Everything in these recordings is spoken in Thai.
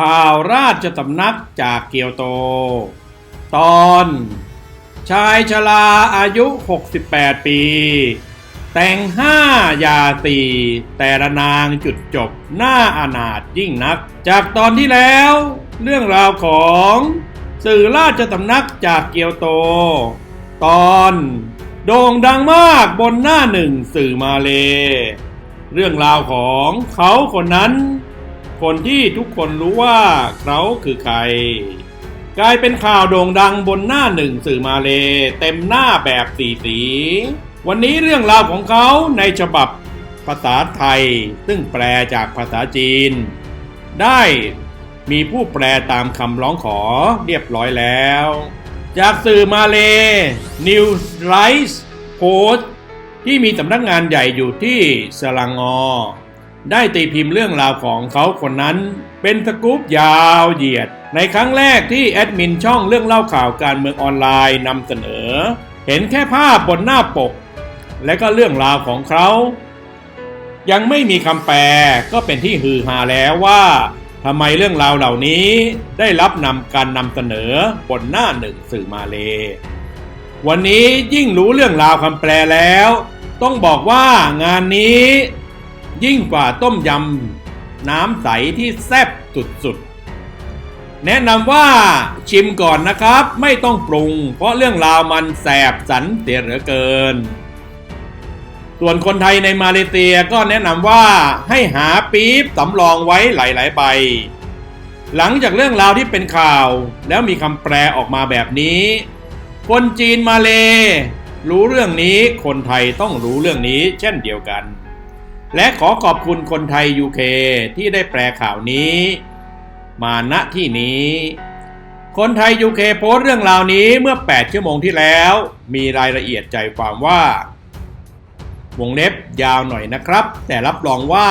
ข่าวราชสำนักจากเกียวโต ตอน ชายชราอายุ 68 ปี แต่งห้ายาตีแต่ละนางจุดจบหน้าอานาถยิ่งนัก จากตอนที่แล้ว เรื่องราวของสื่อราชสำนักจากเกียวโต ตอนโด่งดังมากบนหน้าหนึ่งสื่อมาเล เรื่องราวของเขาคนนั้น คนที่ทุกคนรู้ว่าเขาคือใคร กลายเป็นข่าวโด่งดังบนหน้าหนึ่งสื่อมาเล เต็มหน้าแบบสีสี วันนี้เรื่องราวของเขาในฉบับภาษาไทย ซึ่งแปลจากภาษาจีน ได้มีผู้แปลตามคำร้องขอเรียบร้อยแล้ว จากสื่อมาเล News Rice Post ที่มีสำนักงานใหญ่อยู่ที่สลังงอ ได้ตีพิมพ์เรื่องราวของเขาคนนั้น เป็นสกู๊ปยาวเหยียด ในครั้งแรกที่แอดมินช่องเรื่องเล่าข่าวการเมืองออนไลน์นำเสนอ เห็นแค่ภาพบนหน้าปก และก็เรื่องราวของเขา ยังไม่มีคำแปลก็เป็นที่ฮือฮาแล้วว่าทำไมเรื่องราวเหล่านี้ได้รับนำการนำเสนอบนหน้าหนึ่งสื่อมาเล วันนี้ยิ่งรู้เรื่องราวคำแปลแล้ว ต้องบอกว่างานนี้ ยิ่งกว่าต้มยำน้ำใสที่แซ่บสุดๆ แนะนำว่าชิมก่อนนะครับ ไม่ต้องปรุง เพราะเรื่องราวมันแสบสันเสียเหลือเกิน ส่วนคนไทยในมาเลเซียก็แนะนำว่าให้หาปี๊บสำรองไว้หลายๆใบหลังจากเรื่องราวที่เป็นข่าวแล้วมีคำแปลออกมาแบบนี้ คนจีนมาเล รู้เรื่องนี้คนไทยต้องรู้เรื่องนี้เช่นเดียวกัน และขอขอบคุณคนไทยยูเคที่ได้แปลข่าวนี้ มาณที่นี้ คนไทยยูเคโพสต์เรื่องราวนี้เมื่อ 8 ชั่วโมงที่แล้ว มีรายละเอียดใจความว่า วงเล็บยาวหน่อยนะครับ แต่รับรองว่า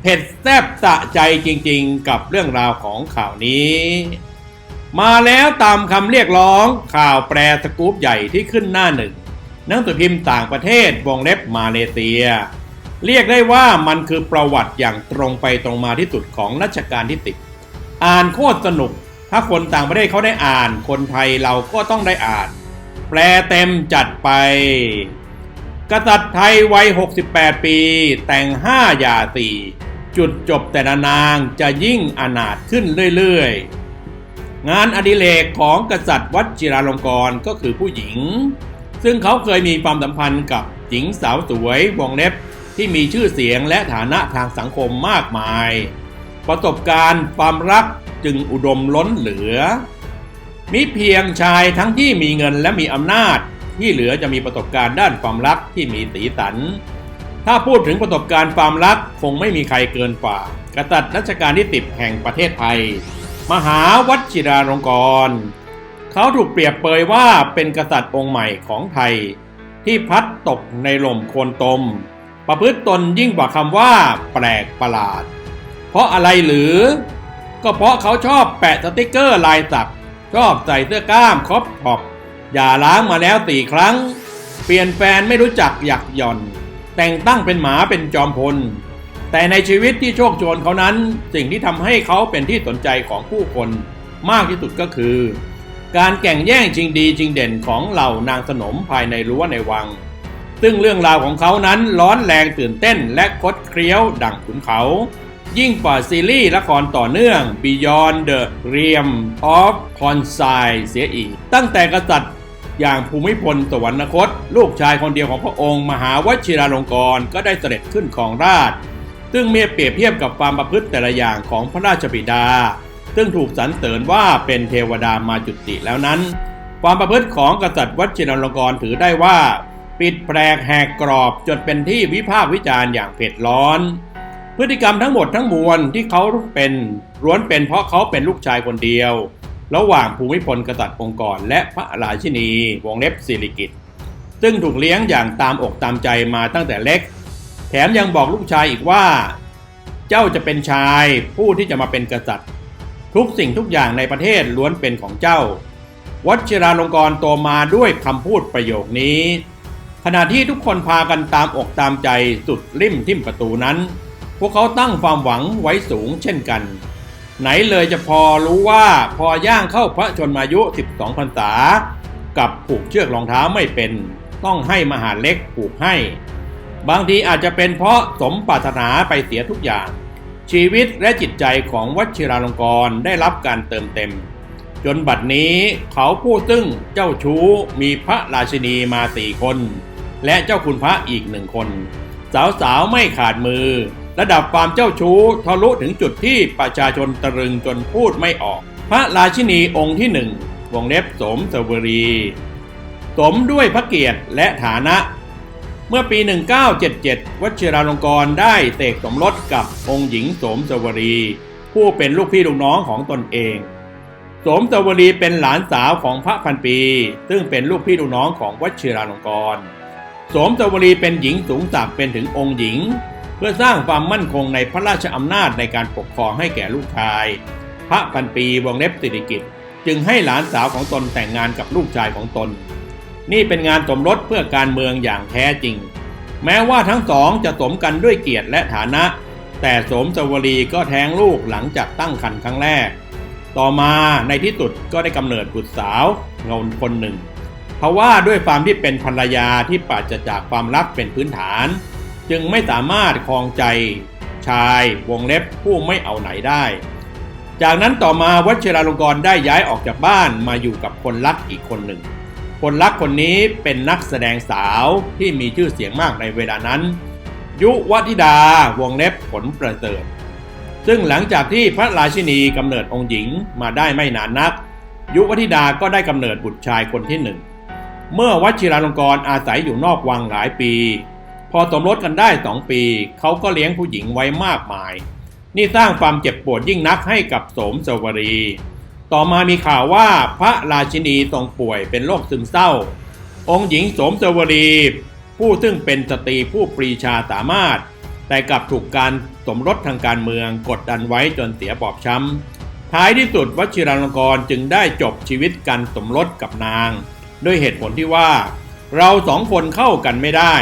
เผ็ดแซ่บสะใจจริงๆ กับเรื่องราวของข่าวนี้ มาแล้วตามคำเรียกร้องข่าวแปลสกู๊ปใหญ่ที่ขึ้นหน้าหนึ่งหนังสือพิมพ์ต่างประเทศวงเล็บมาเลเซีย เรียกได้ว่ามันคือประวัติอย่างตรงไปตรงมาที่สุดของรัชกาลที่ติด อ่านโคตรสนุก ถ้าคนต่างประเทศเขาได้อ่าน คนไทยเราก็ต้องได้อ่าน แปลเต็มจัดไป กษัตริย์ไทยวัย 68 ปี แต่งห้าหย่าสี่จุดจบแต่ละนางจะยิ่งอนาถขึ้นเรื่อยๆ งานอดิเรกของกษัตริย์วัดจิราลงกรก็คือผู้หญิง ซึ่งเขาเคยมีความสัมพันธ์กับหญิงสาวสวยวงเล็บ ที่มีชื่อเสียงและฐานะทางสังคมมากมาย ประสบการณ์ความรักจึงอุดมล้นเหลือ มีเพียงชายทั้งที่มีเงินและมีอำนาจ ที่เหลือจะมีประสบการณ์ด้านความรักที่มีสีสัน ถ้าพูดถึงประสบการณ์ความรักคงไม่มีใครเกินกว่า กษัตริย์รัชกาลที่ติดแห่งประเทศไทย มหาวัชิราลงกรณ์เขาถูกเปรียบเปยว่าเป็นกษัตริย์องค์ใหม่ของไทย ที่พัดตกในหล่มโคลนตม ประพฤติตนยิ่งกว่าคำว่า แปลกประหลาด เพราะอะไรหรือ ก็เพราะเขาชอบแปะสติกเกอร์ลายสักชอบใส่เสื้อกล้ามครอบขอบอย่าล้างมาแล้วสี่ครั้ง เปลี่ยนแฟนไม่รู้จักหยักหย่อน แต่งตั้งเป็นหมาเป็นจอมพล แต่ในชีวิตที่โชคโชนเขานั้น สิ่งที่ทำให้เขาเป็นที่สนใจของผู้คนมากที่สุดก็คือ การแข่งแย่งชิงดีชิงเด่นของเหล่านางสนมภายในรั้วในวัง ซึ่งเรื่องราวของเขานั้นร้อนแรงตื่นเต้นและคดเคี้ยวดั่งขุนเขา ยิ่งกว่าซีรีส์ละครต่อเนื่อง Beyond the Realm of c o n s i เสียอีก ตั้งแต่กษัตริย์อย่างภูมิพลสวรรคต ลูกชายคนเดียวของพระองค์มหาวชิราลงกรณ์ก็ได้เสด็จขึ้นของราชซึ่งเมื่อเปรียบเทียบกับความประพฤติแต่ละอย่างของพระราชบิดา ซึ่งถูกสรรเสริญว่าเป็นเทวดามาจุติแล้วนั้น ความประพฤติของกษัตริย์วชิรลงกรณ์ถือได้ว่า ปิดแปลกแหกกรอบจนเป็นที่วิพากษ์วิจารณ์อย่างเผ็ดร้อน พฤติกรรมทั้งหมดทั้งมวลที่เขาเป็นล้วนเป็นเพราะเขาเป็นลูกชายคนเดียว ระหว่างภูมิพลกษัตริย์องค์กร และพระราชินี วงเล็บสิริกิตซึ่งถูกเลี้ยงอย่างตามอกตามใจมาตั้งแต่เล็ก แถมยังบอกลูกชายอีกว่า เจ้าจะเป็นชายผู้ที่จะมาเป็นกษัตริย์ ทุกสิ่งทุกอย่างในประเทศล้วนเป็นของเจ้า วัชิราลงกรณ์โตมาด้วยคำพูดประโยคนี้ ขณะที่ทุกคนพากันตามอกตามใจสุดริมทิ่มประตูนั้น พวกเขาตั้งความหวังไว้สูงเช่นกัน ไหนเลยจะพอรู้ว่าพอย่างเข้าพระชนมายุ 12พรรษา กับผูกเชือกรองเท้าไม่เป็น ต้องให้มหาเล็กผูกให้ บางทีอาจจะเป็นเพราะสมปรารถนาไปเสียทุกอย่าง ชีวิตและจิตใจของวชิราลงกรณ์ได้รับการเติมเต็ม จนบัดนี้เขาผู้ซึ่งเจ้าชู้มีพระราชินีมาสี่คน และเจ้าคุณพระอีกหนึ่งคน สาวๆไม่ขาดมือ ระดับความเจ้าชู้ทะลุถึงจุดที่ประชาชนตรึงจนพูดไม่ออก พระราชินีองค์ที่หนึ่งวงเล็บสมเสวรี สมด้วยพระเกียรติและฐานะ เมื่อปี 1977 วชิราลงกรณ์ได้เสกสมรสกับองค์หญิงสมสวรี ผู้เป็นลูกพี่ลูกน้องของตนเองสมสวรีเป็นหลานสาวของพระพันปี ซึ่งเป็นลูกพี่ลูกน้องของวชิราลงกรณ์ สมสวรีเป็นหญิงสูงศักดิ์เป็นถึงองค์หญิง เพื่อสร้างความมั่นคงในพระราชอำนาจในการปกครองให้แก่ลูกชาย พระพันปีวงเล็บสิริกิตจึงให้หลานสาวของตนแต่งงานกับลูกชายของตน นี่เป็นงานสมรสเพื่อการเมืองอย่างแท้จริง แม้ว่าทั้งสองจะสมกันด้วยเกียรติและฐานะ แต่สมสวรีก็แท้งลูกหลังจากตั้งครรภ์ครั้งแรก ต่อมาในที่สุดก็ได้กำเนิดบุตรสาวเงาคนหนึ่ง เพราะว่าด้วยความที่เป็นภรรยาที่ปราศจากความรักเป็นพื้นฐาน จึงไม่สามารถครองใจชายวงเล็บผู้ไม่เอาไหนได้ จากนั้นต่อมาวัชิราลงกรณ์ได้ย้ายออกจากบ้านมาอยู่กับคนรักอีกคนหนึ่ง คนรักคนนี้เป็นนักแสดงสาวที่มีชื่อเสียงมากในเวลานั้น ยุวธิดาวงเล็บผลประเสริฐซึ่งหลังจากที่พระราชินีกำเนิดองค์หญิงมาได้ไม่นานนัก ยุวธิดาก็ได้กำเนิดบุตรชายคนที่หนึ่ง เมื่อวชิราลงกรณ์อาศัยอยู่นอกวังหลายปี พอสมรสกันได้สองปี เขาก็เลี้ยงผู้หญิงไว้มากมาย นี่สร้างความเจ็บปวดยิ่งนักให้กับโสมสวรี ต่อมามีข่าวว่าพระราชินีทรงป่วยเป็นโรคซึมเศร้า องค์หญิงโสมสวรี ผู้ซึ่งเป็นสตรีผู้ปรีชาสามารถ แต่กลับถูกการสมรสทางการเมืองกดดันไว้จนเสียบอบช้ำท้ายที่สุดวชิราลงกรณ์จึงได้จบชีวิตการสมรสกับนาง ด้วยเหตุผลที่ว่า เราสองคนเข้ากันไม่ได้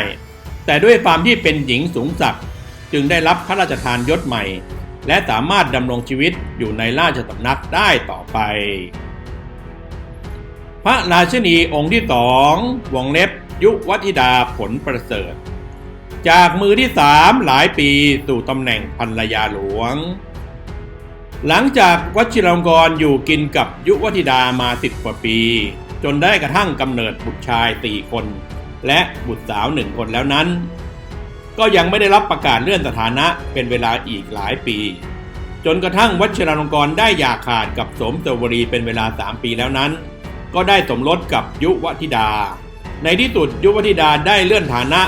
แต่ด้วยความที่เป็นหญิงสูงศักดิ์จึงได้รับพระราชทานยศใหม่ และสามารถดำรงชีวิตอยู่ในราชสำนักได้ต่อไป พระราชนีองค์ที่สองวงเล็บยุวัธิดาผลประเสริฐ จากมือที่สามหลายปีสู่ตำแหน่งภรรยาหลวง หลังจากวชิรลงกรอยู่กินกับยุวัธิดามาสิบกว่าปี จนได้กระทั่งกำเนิดบุตรชายสี่คน และบุตรสาวหนึ่งคนแล้วนั้น ก็ยังไม่ได้รับประกาศเลื่อนสถานะเป็นเวลาอีกหลายปี จนกระทั่งวัชราลงกรได้หย่าขาดกับสมเสวรีเป็นเวลาสามปีแล้วนั้น ก็ได้สมรสกับยุวธิดา ในที่สุดยุวธิดาได้เลื่อนฐานะ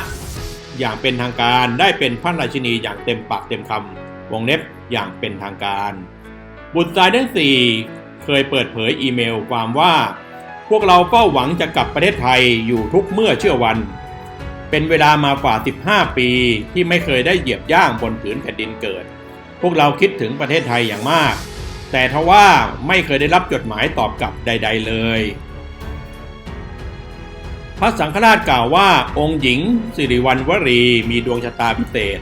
อย่างเป็นทางการได้เป็นพระราชินีอย่างเต็มปากเต็มคำวงเล็บอย่างเป็นทางการ บุตรชายทั้งสี่เคยเปิดเผยอีเมลความว่า พวกเราเฝ้าหวังจะกลับประเทศไทยอยู่ทุกเมื่อเชื่อวัน เป็นเวลามากว่า 15 ปีที่ไม่เคยได้เหยียบย่างบนผืนแผ่นดินเกิด พวกเราคิดถึงประเทศไทยอย่างมาก แต่ทว่าไม่เคยได้รับจดหมายตอบกลับใด ๆ เลย พระสังฆราชกล่าวว่าองค์หญิง สิริวัณวรีมีดวงชะตาพิเศษ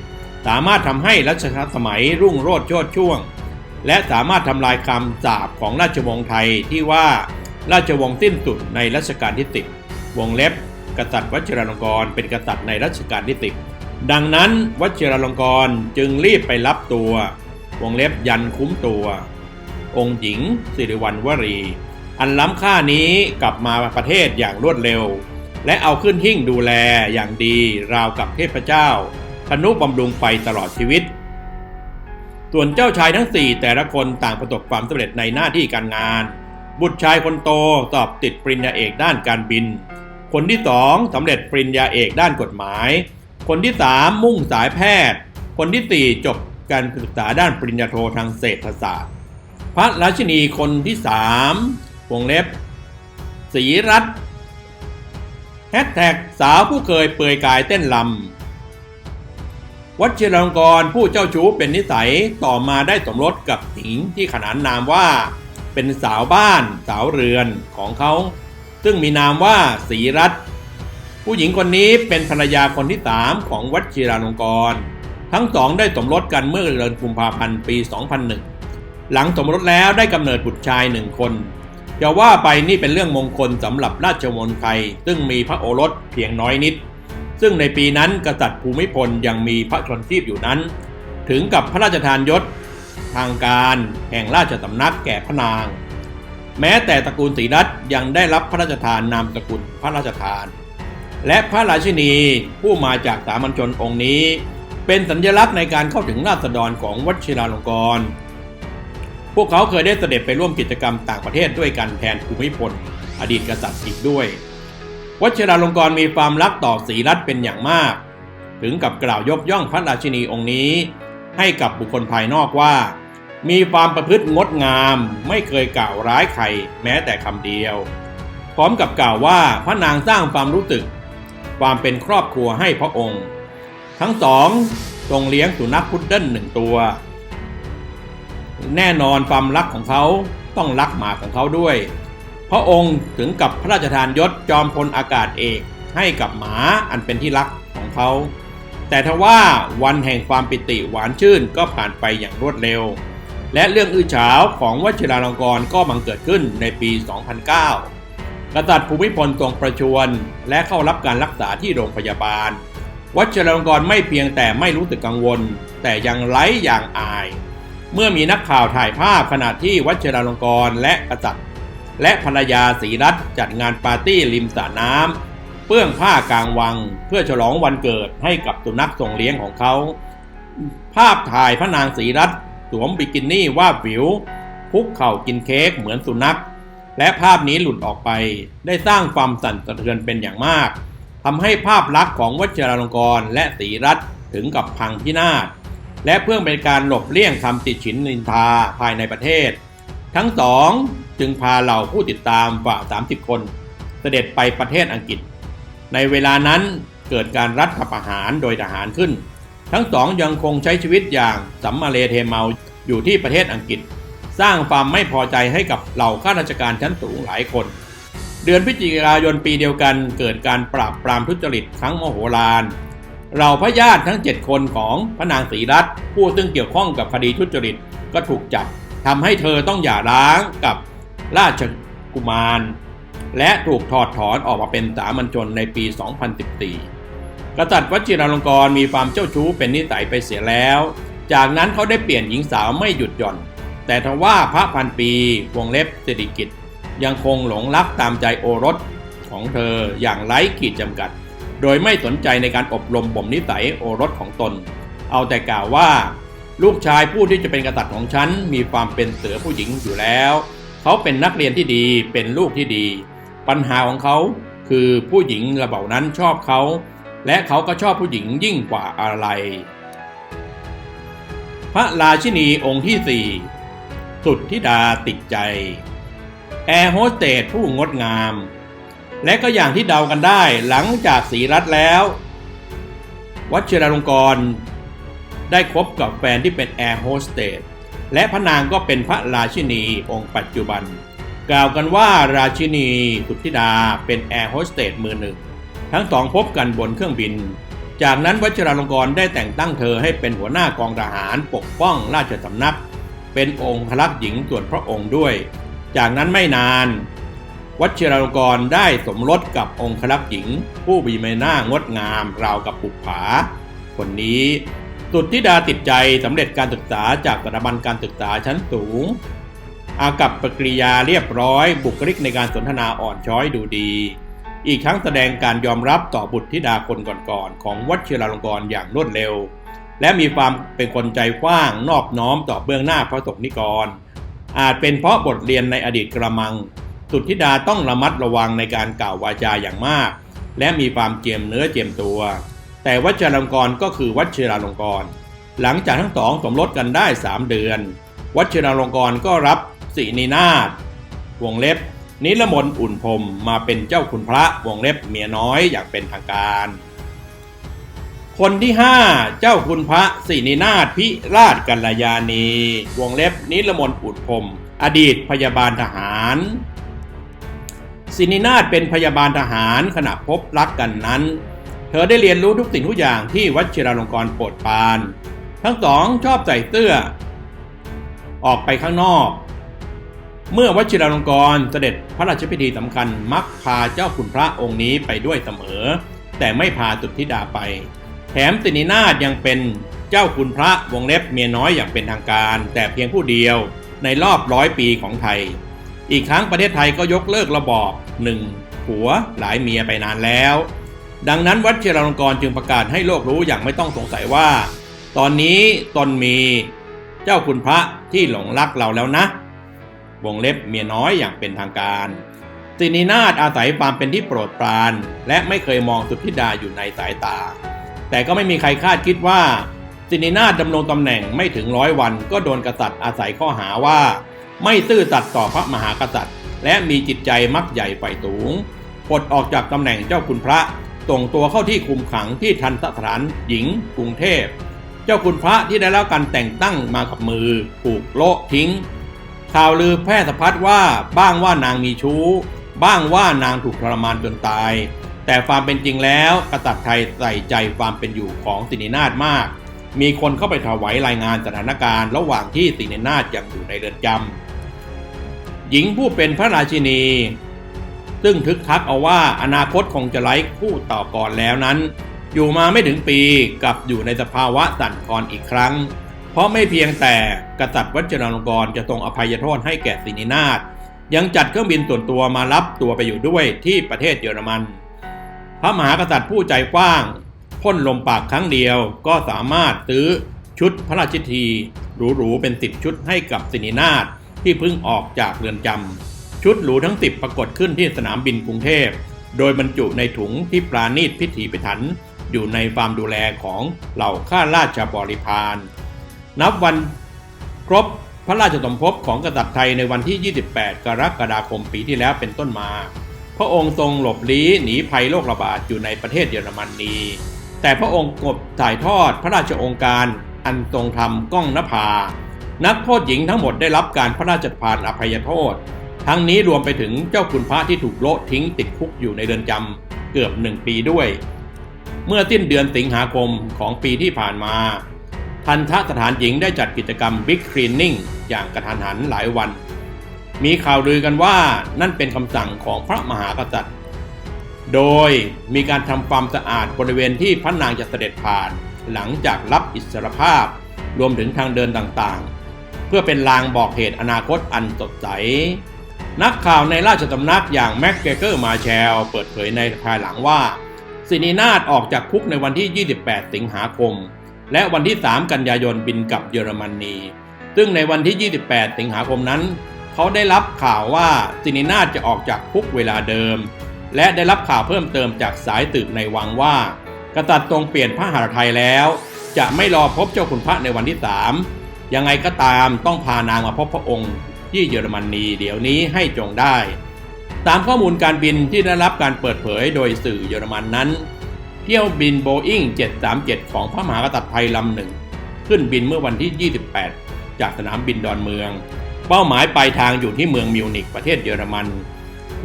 สามารถทำให้รัชสมัยรุ่งโรจน์โชดช่วง และสามารถทำลายคำสาปของราชวงศ์ไทยที่ว่า ราชวงศ์สิ้นสุดในรัชกาลที่สิบวงเล็บ กษัตริย์วชิรลงกรเป็นกษัตริย์ในรัชกาลที่สิบดังนั้นวชิรลงกรจึงรีบไปรับตัว วงเล็บยันคุ้มตัว องค์หญิงสิริวัณวรี อันล้ำค่านี้กลับมาประเทศอย่างรวดเร็ว และเอาขึ้นหิ้งดูแลอย่างดีราวกับเทพเจ้าทนุบำรุงไปตลอดชีวิต ส่วนเจ้าชายทั้งสี่แต่ละคนต่างประสบความสำเร็จในหน้าที่การงาน บุตรชายคนโตสอบติดปริญญาเอกด้านการบิน คนที่สองสำเร็จปริญญาเอกด้านกฎหมาย คนที่สามมุ่งสายแพทย์ คนที่สี่จบการศึกษาด้านปริญญาโททางเศรษฐศาสตร์ พระราชินีคนที่สามวงเล็บศรีรัตแฮชแท็กสาวผู้เคยเปลือยกายเต้นลำวัชิรลงกรผู้เจ้าชู้เป็นนิสัยต่อมาได้สมรสกับหญิงที่ขนานนามว่า เป็นสาวบ้านสาวเรือนของเขา ซึ่งมีนามว่าศรีรัตผู้หญิงคนนี้เป็นภรรยาคนที่สามของวัชิราลงกรณ์ทั้งสองได้สมรสกันเมื่อเดือนกุมภาพันธ์ปี 2001 หลังสมรสแล้วได้กำเนิดบุตรชายหนึ่งคนจะว่าไปนี่เป็นเรื่องมงคลสำหรับราชวงศ์ไทย ซึ่งมีพระโอรสเพียงน้อยนิด ซึ่งในปีนั้นกษัตริย์ภูมิพลยังมีพระชนชีพอยู่นั้น ถึงกับพระราชทานยศ ทางการแห่งราชสำนักแก่พระนาง แม้แต่ตระกูลศรีรัตยังได้รับพระราชทานนามสกุลพระราชทาน และพระราชินีผู้มาจากสามัญชนองค์นี้ เป็นสัญลักษณ์ในการเข้าถึงราษฎรของวชิราลงกรณ์พวกเขาเคยได้เสด็จไปร่วมกิจกรรมต่างประเทศด้วยกันแทนภูมิพลอดีตกษัตริย์อีกด้วยวชิราลงกรณ์มีความรักต่อศรีรัตเป็นอย่างมาก ถึงกับกล่าวยกย่องพระราชินีองค์นี้ ให้กับบุคคลภายนอกว่า มีความประพฤติงดงามไม่เคยกล่าวร้ายใครแม้แต่คำเดียว พร้อมกับกล่าวว่าพระนางสร้างความรู้สึก ความเป็นครอบครัวให้พระองค์ ทั้งสองทรงเลี้ยงสุนัขพุดเดิ้ลหนึ่งตัว แน่นอนความรักของเขาต้องรักหมาของเขาด้วย พระองค์ถึงกับพระราชทานยศจอมพลอากาศเอกให้กับหมาอันเป็นที่รักของเขา แต่ทว่าวันแห่งความปิติหวานชื่นก็ผ่านไปอย่างรวดเร็ว และเรื่องอื้อฉาวของวชิราลงกรณ์ก็บังเกิดขึ้นในปี 2009 กษัตริย์ภูมิพลทรงประชวรและเข้ารับการรักษาที่โรงพยาบาล วัชรลงกรณ์ไม่เพียงแต่ไม่รู้สึกกังวล แต่ยังไร้อย่างอาย เมื่อมีนักข่าวถ่ายภาพขณะที่วัชรลงกรณ์และกษัตริย์ และภรรยาศรีรัตน์จัดงานปาร์ตี้ริมสระน้ำ เปื้องผ้ากลางวัง เพื่อฉลองวันเกิดให้กับสุนัขทรงเลี้ยงของเขา ภาพถ่ายพระนางศรีรัตสวมบิกินี่ว่าบวิว คุกเข่ากินเค้กเหมือนสุนัข และภาพนี้หลุดออกไป ได้สร้างความสั่นสะเทือนเป็นอย่างมากทำให้ภาพลักษณ์ของวชิราลงกรและศรีรัตถึงกับพังพินาศและเพื่อเป็นการหลบเลี่ยงคำติดฉินนินทาภายในประเทศ ทั้งสองจึงพาเหล่าผู้ติดตามกว่า 30 คน เสด็จไปประเทศอังกฤษ ในเวลานั้นเกิดการรัฐประหารโดยทหารขึ้น ทั้งสองยังคงใช้ชีวิตอย่างสัมมาเลเทเมาอยู่ที่ประเทศอังกฤษ สร้างความไม่พอใจให้กับเหล่าข้าราชการชั้นสูงหลายคน เดือนพฤศจิกายนปีเดียวกันเกิดการปราบปรามทุจริตครั้งโมโหลานเราพระญาติทั้ง 7 คนของพระนางศรีรัตน์ผู้ซึ่งเกี่ยวข้องกับคดีทุจริตก็ถูกจับทำให้เธอต้องหย่าร้างกับราชกุมาร และถูกถอดถอนออกมาเป็นสามัญชนในปี 2014 กษัตริย์วชิราลงกรณ์มีความเจ้าชู้เป็นนิสัยไปเสียแล้ว จากนั้นเขาได้เปลี่ยนหญิงสาวไม่หยุดหย่อน แต่ทว่าพระพันปีวงเล็บเศรษฐกิจ ยังคงหลงรักตามใจโอรสของเธออย่างไร้ขีดจำกัด โดยไม่สนใจในการอบรมบ่มนิสัยโอรสของตน เอาแต่กล่าวว่า ลูกชายผู้ที่จะเป็นกษัตริย์ของฉันมีความเป็นเสือผู้หญิงอยู่แล้ว เขาเป็นนักเรียนที่ดีเป็นลูกที่ดี ปัญหาของเขาคือผู้หญิงระเบ่านั้นชอบเขา และเขาก็ชอบผู้หญิงยิ่งกว่าอะไร พระราชินีองค์ที่สี่สุดธิดาติดใจ แอร์โฮสเตสผู้งดงาม และก็อย่างที่เดากันได้หลังจากสีรัตแล้ว วัชิราลงกร ได้คบกับแฟนที่เป็นแอร์โฮสเตสและพระนางก็เป็นพระราชินีองค์ปัจจุบัน กล่าวกันว่าราชินีสุทธิดาเป็นแอร์โฮสเตสมือหนึ่ง ทั้งสองพบกันบนเครื่องบิน จากนั้นวัชราลงกรได้แต่งตั้งเธอให้เป็นหัวหน้ากองทหารปกป้องราชสำนัก เป็นองค์พลักหญิงส่วนพระองค์ด้วย จากนั้นไม่นาน วัชราลงกรได้สมรสกับองค์คลักหญิง ผู้มีใบหน้างดงามราวกับปุกผา คนนี้สุดที่ดาติดใจสำเร็จการศึกษาจากสถาบันการศึกษาชั้นสูง อากับปกริยาเรียบร้อย บุคลิกในการสนทนาอ่อนช้อยดูดี อีกทั้งแสดงการยอมรับต่อบุตรธิดาคนก่อนๆของวัชิราลงกรณ์อย่างรวดเร็ว และมีความเป็นคนใจกว้างนอบน้อมต่อเบื้องหน้าพระสงฆ์นิกร อาจเป็นเพราะบทเรียนในอดีตกระมัง สุทธิดาต้องระมัดระวังในการกล่าววาจาอย่างมาก และมีความเจียมเนื้อเจียมตัว แต่วัชิราลงกรณ์ก็คือวัชิราลงกรณ์หลังจากทั้งสองสมรสกันได้ 3 เดือน วัชิราลงกรณ์ก็รับ สินีนาถวงเล็บ นิรมนอุ่นพรมมาเป็นเจ้าคุณพระวงเล็บเมียน้อยอย่างเป็นทางการ คนที่ 5 เจ้าคุณพระสินีนาถพิราชกัลยาณี วงเล็บนิรมนอุ่นพรมอดีตพยาบาลทหารสินีนาถเป็นพยาบาลทหารขณะพบรักกันนั้น เธอได้เรียนรู้ทุกสิ่งทุกอย่างที่วัชิราลงกรณ์โปรดปราน ทั้งสองชอบใส่เสื้อ ออกไปข้างนอก เมื่อวชิราลงกรเสด็จพระราชพิธีสำคัญมักพาเจ้าคุณพระองค์นี้ไปด้วยเสมอ แต่ไม่พาสุทธิดาไป แถมสินินาถยังเป็นเจ้าคุณพระวงเล็บเมียน้อยอย่างเป็นทางการ แต่เพียงผู้เดียวในรอบร้อยปีของไทย อีกครั้งประเทศไทยก็ยกเลิกระบอบหนึ่งผัวหลายเมียไปนานแล้ว ดังนั้นวัดเชราลงกรจึงประกาศให้โลกรู้อย่างไม่ต้องสงสัยว่า ตอนนี้ตนมีเจ้าคุณพระที่หลงรักเราแล้วนะ วงเล็บเมียน้อยอย่างเป็นทางการสินีนาถอาศัยความเป็นที่โปรดปราน และไม่เคยมองสุทธิดาอยู่ในสายตา แต่ก็ไม่มีใครคาดคิดว่าสินีนาถดำรงตำแหน่งไม่ถึงร้อยวันก็โดนกษัตริย์อาศัยข้อหาว่า ไม่ซื่อสัตย์ต่อพระมหากษัตริย์ และมีจิตใจมักใหญ่ไฟสูงปลดออกจากตำแหน่งเจ้าคุณพระส่งตัวเข้าที่คุมขังที่ทันสถานหญิงกรุงเทพ เจ้าคุณพระที่ได้รับการแต่งตั้งมากับมือ ถูกโละทิ้ง ข่าวลือแพร่สะพัดว่าบ้างว่านางมีชู้ บ้างว่านางถูกทรมานจนตาย แต่ความเป็นจริงแล้วกษัตริย์ไทยใส่ใจความเป็นอยู่ของสินินาถมาก มีคนเข้าไปถวายรายงานสถานการณ์ระหว่างที่สินินาถยังอยู่ในเรือนจำหญิงผู้เป็นพระราชินี ซึ่งทึกทักเอาว่าอนาคตคงจะไร้คู่ต่อก่อนแล้วนั้น อยู่มาไม่ถึงปีกลับอยู่ในสภาวะสั่นคลอนอีกครั้ง ราะไม่เพียงแต่กษัตริย์วัชรลงกรณ์จะทรงอภัยโทษให้แก่สินินาถยังจัดเครื่องบินส่วนตัวมารับตัวไปอยู่ด้วยที่ประเทศเยอรมัน พระมหากษัตริย์ผู้ใจกว้างพ่นลมปากครั้งเดียวก็สามารถซื้อชุดพระราชทีหรูๆเป็นสิบชุดให้กับสินินาถที่เพิ่งออกจากเรือนจำชุดหรูทั้งสิบปรากฏขึ้นที่สนามบินกรุงเทพ โดยบรรจุในถุงที่ปราณีตพิถีพิถัน อยู่ในความดูแลของเหล่าข้าราชบริพาร นับวันครบพระราชสมภพของกษัตริย์ไทยในวันที่ 28 กรกฎาคมปีที่แล้วเป็นต้นมา พระองค์ทรงหลบลี้หนีภัยโรคระบาดอยู่ในประเทศเยอรมนนีแต่พระองค์กบถ่ายทอดพระราชองค์การอันทรงธรรมก้องนภา นักโทษหญิงทั้งหมดได้รับการพระราชทานอภัยโทษ ทั้งนี้รวมไปถึงเจ้าคุณพระที่ถูกโละทิ้งติดคุกอยู่ในเรือนจำเกือบหนึ่งปีด้วย เมื่อสิ้นเดือนสิงหาคมของปีที่ผ่านมา ทันทสถานหญิงได้จัดกิจกรรม Big Cleaning อย่างกระทันหันหลายวัน มีข่าวลือกันว่านั่นเป็นคำสั่งของพระมหากษัตริย์ โดยมีการทำความสะอาดบริเวณที่พระนางจะเสด็จผ่าน หลังจากรับอิสรภาพ รวมถึงทางเดินต่างๆ เพื่อเป็นลางบอกเหตุอนาคตอันสดใสนักข่าวในราชสำนักอย่างแม็กเกเกอร์มาแชลเปิดเผยในภายหลังว่า สินีนาถออกจากคุกในวันที่ 28 สิงหาคม และวันที่ 3 กันยายนบินกลับเยอรมนี ซึ่งในวันที่ 28 สิงหาคมนั้น เขาได้รับข่าวว่าสินินาจะออกจากคุกเวลาเดิม และได้รับข่าวเพิ่มเติมจากสายตึกในวังว่า กษัตริย์ทรงเปลี่ยนพระหฤทัยแล้ว จะไม่รอพบเจ้าคุณพระในวันที่ 3 ยังไงก็ตามต้องพานางมาพบพระองค์ ที่เยอรมนีเดี๋ยวนี้ให้จงได้ ตามข้อมูลการบินที่ได้รับการเปิดเผยโดยสื่อเยอรมันนั้น เที่ยวบินโบอิง737 ของพระมหากษัตริย์ไทยลำหนึ่ง ขึ้นบินเมื่อวันที่ 28 จากสนามบินดอนเมือง เป้าหมายปลายทางอยู่ที่เมืองมิวนิกประเทศเยอรมัน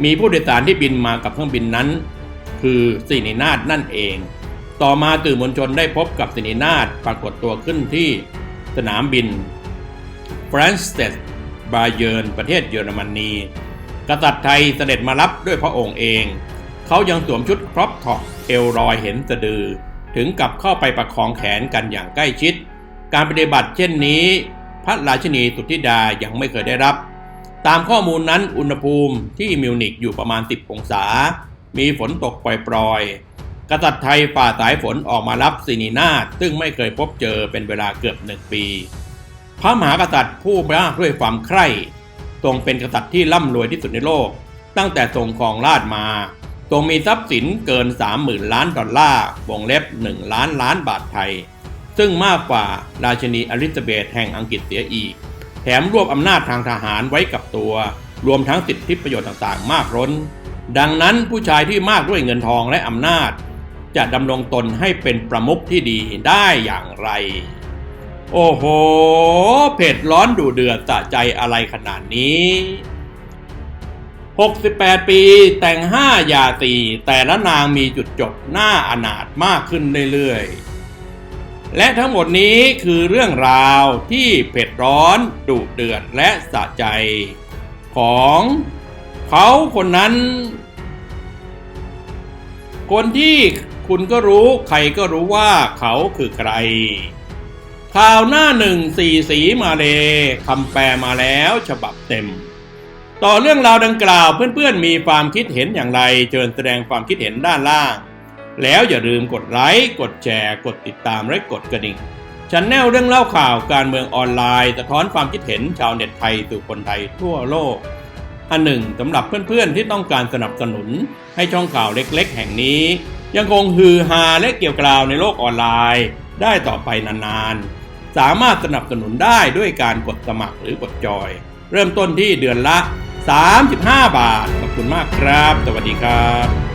มีผู้โดยสารที่บินมากับเครื่องบินนั้น คือสินินาถนั่นเอง ต่อมาตื่อมวลชนได้พบกับสินินาถปรากฏตัวขึ้นที่สนามบินฟรานสเตสบาเยิร์นประเทศเยอรมนีกษัตริย์ไทยเสด็จมารับด้วยพระองค์เอง เขายังสวมชุดครอปท็อปเอลรอยเห็นสะดือ ถึงกับเข้าไปประคองแขนกันอย่างใกล้ชิด การปฏิบัติเช่นนี้ พระราชินีสุทธิดายังไม่เคยได้รับ ตามข้อมูลนั้นอุณหภูมิที่มิวนิกอยู่ประมาณ 10 องศา มีฝนตกปล่อยๆ กษัตริย์ไทยฝ่าสายฝนออกมารับสินีนาซึ่งไม่เคยพบเจอเป็นเวลาเกือบหนึ่งปี พระมหากษัตริย์ผู้มากด้วยความใคร่ทรงเป็นกษัตริย์ที่ร่ำรวยที่สุดในโลก ตั้งแต่ทรงครองราชมา ทรงมีทรัพย์สินเกิน 30,000 ล้านดอลลาร์ วงเล็บ 1 ล้านล้านบาทไทย ซึ่งมากกว่าราชินีอลิซาเบธแห่งอังกฤษเสียอีก แถมรวบอำนาจทางทหารไว้กับตัว รวมทั้งสิทธิประโยชน์ต่างๆ มากร้น ดังนั้นผู้ชายที่มากด้วยเงินทองและอำนาจ จะดำรงตนให้เป็นประมุขที่ดีได้อย่างไร โอ้โห เผ็ดร้อนดูเดือดสะใจอะไรขนาดนี้ 68 ปีแต่งห้าหยาตีแต่ละนางมีจุดจบหน้าอนาถมากขึ้นเรื่อยๆ และทั้งหมดนี้คือเรื่องราวที่เผ็ดร้อนดุเดือดและสะใจ ของเขาคนนั้น คนที่คุณก็รู้ใครก็รู้ว่าเขาคือใครข่าวหน้าหนึ่งสี่สีมาเลยคำแปลมาแล้วฉบับเต็ม ต่อเรื่องราวดังกล่าวเพื่อนๆ มีความคิดเห็นอย่างไร เชิญแสดงความคิดเห็นด้านล่าง แล้วอย่าลืมกดไลค์กดแชร์กดติดตามและกดกระดิ่งชันแนลเรื่องเล่าข่าวการเมืองออนไลน์ สะท้อนความคิดเห็นชาวเน็ตไทยสู่คนไทยทั่วโลก อันหนึ่งสำหรับเพื่อนๆ ที่ต้องการสนับสนุน ให้ช่องข่าวเล็กๆ แห่งนี้ ยังคงฮือฮาและเกี่ยวกราวในโลกออนไลน์ ได้ต่อไปนานๆ สามารถสนับสนุนได้ด้วยการกดสมัครหรือกดจอย เริ่มต้นที่เดือนละ 35 บาท ขอบคุณมากครับ สวัสดีครับ